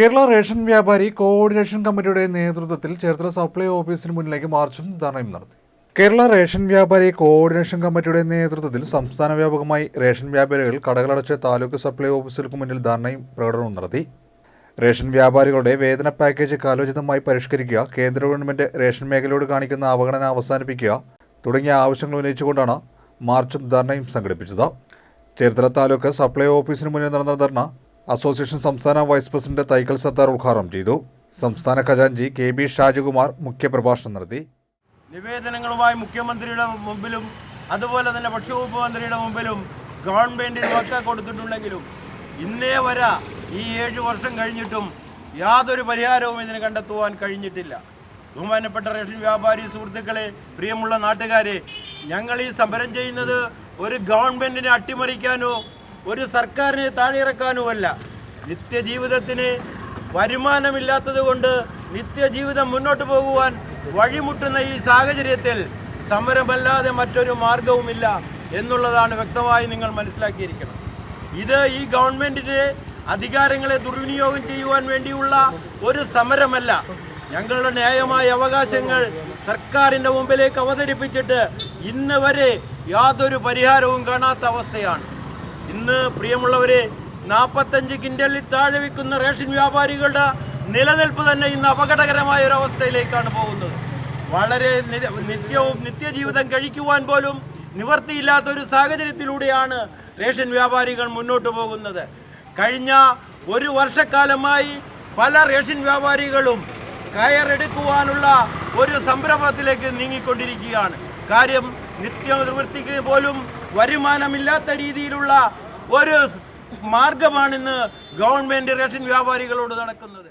Kerala ration വ്യാപാരി coordination കമ്മിറ്റിയുടെ നേതൃത്വത്തിൽ ചേർത്തല സപ്ലൈ ഓഫീസിന് മുന്നിലേക്ക് മാർച്ചും ധർണയും നടത്തി. കേരള റേഷൻ വ്യാപാരി കോർഡിനേഷൻ കമ്മിറ്റിയുടെ നേതൃത്വത്തിൽ സംസ്ഥാന വ്യാപകമായി റേഷൻ വ്യാപാരികൾ കടകളടച്ച് താലൂക്ക് സപ്ലൈ ഓഫീസുകൾക്ക് മുന്നിൽ ധർണയും പ്രകടനവും നടത്തി. റേഷൻ വ്യാപാരികളുടെ വേതന പാക്കേജ് കാലോചിതമായി പരിഷ്കരിക്കുക കേന്ദ്ര ഗവൺമെന്റ് റേഷൻ മേഖലയോട് കാണിക്കുന്ന അവഗണന അവസാനിപ്പിക്കുക തുടങ്ങിയ ആവശ്യങ്ങൾ ഉന്നയിച്ചുകൊണ്ടാണ് മാർച്ചും ധർണയും സംഘടിപ്പിച്ചത്. ചേർത്തല താലൂക്ക് സപ്ലൈ ഓഫീസിന് മുന്നിൽ നടന്ന ധർണ അസോസിയേഷൻ സംസ്ഥാന വൈസ് പ്രസിഡന്റ് തൈക്കൽ സത്താർ ഉദ്ഘാടനം ചെയ്തു. സംസ്ഥാന ഖജാൻജി കെ ബി ഷാജികുമാർ മുഖ്യപ്രഭാഷണം നടത്തി. നിവേദനങ്ങളുമായി മുഖ്യമന്ത്രിയുടെ മുമ്പിലും അതുപോലെ തന്നെ ഭക്ഷ്യവകുപ്പ് മന്ത്രിയുടെ മുമ്പിലും ഗവൺമെന്റിന് ഒക്കെ കൊടുത്തിട്ടുണ്ടെങ്കിലും ഇന്നേ വരെ ഈ ഏഴ് വർഷം കഴിഞ്ഞിട്ടും യാതൊരു പരിഹാരവും ഇതിന് കണ്ടെത്തുവാൻ കഴിഞ്ഞിട്ടില്ല. ബഹുമാനപ്പെട്ട റേഷൻ വ്യാപാരി സുഹൃത്തുക്കളെ പ്രിയമുള്ള നാട്ടുകാരെ ഞങ്ങൾ ഈ സമരം ചെയ്യുന്നത് ഒരു ഗവൺമെന്റിനെ അട്ടിമറിക്കാനോ ഒരു സർക്കാരിനെ താഴെയിറക്കാനുമല്ല. നിത്യജീവിതത്തിന് വരുമാനമില്ലാത്തത് കൊണ്ട് നിത്യജീവിതം മുന്നോട്ട് പോകുവാൻ വഴിമുട്ടുന്ന ഈ സാഹചര്യത്തിൽ സമരമല്ലാതെ മറ്റൊരു മാർഗവുമില്ല എന്നുള്ളതാണ് വ്യക്തമായി നിങ്ങൾ മനസ്സിലാക്കിയിരിക്കണം ഇത് ഈ ഗവൺമെന്റിന്റെ അധികാരങ്ങളെ ദുർവിനിയോഗം ചെയ്യുവാൻ വേണ്ടിയുള്ള ഒരു സമരമല്ല. ഞങ്ങളുടെ ന്യായമായ അവകാശങ്ങൾ സർക്കാരിന്റെ മുമ്പിലേക്ക് അവതരിപ്പിച്ചിട്ട് ഇന്ന് വരെ യാതൊരു പരിഹാരവും കാണാത്ത അവസ്ഥയാണ്. ഇന്ന് പ്രിയമുള്ളവരെ നാൽപ്പത്തഞ്ച് കിൻഡലിൽ താഴെ വിൽക്കുന്ന റേഷൻ വ്യാപാരികളുടെ നിലനിൽപ്പ് തന്നെ ഇന്ന് അപകടകരമായ ഒരു അവസ്ഥയിലേക്കാണ് പോകുന്നത്. വളരെ നിത്യവും നിത്യജീവിതം കഴിക്കുവാൻ പോലും നിവർത്തിയില്ലാത്ത ഒരു സാഹചര്യത്തിലൂടെയാണ് റേഷൻ വ്യാപാരികൾ മുന്നോട്ട് പോകുന്നത്. കഴിഞ്ഞ ഒരു വർഷക്കാലമായി പല റേഷൻ വ്യാപാരികളും കയറെടുക്കുവാനുള്ള ഒരു സംരംഭത്തിലേക്ക് നീങ്ങിക്കൊണ്ടിരിക്കുകയാണ്. കാര്യം നിത്യവൃത്തിക്ക് പോലും വരുമാനമില്ലാത്ത രീതിയിലുള്ള ഒരു മാർഗമാണിന്ന് ഗവൺമെന്റ് റേഷൻ വ്യാപാരികളോട് നടക്കുന്നത്.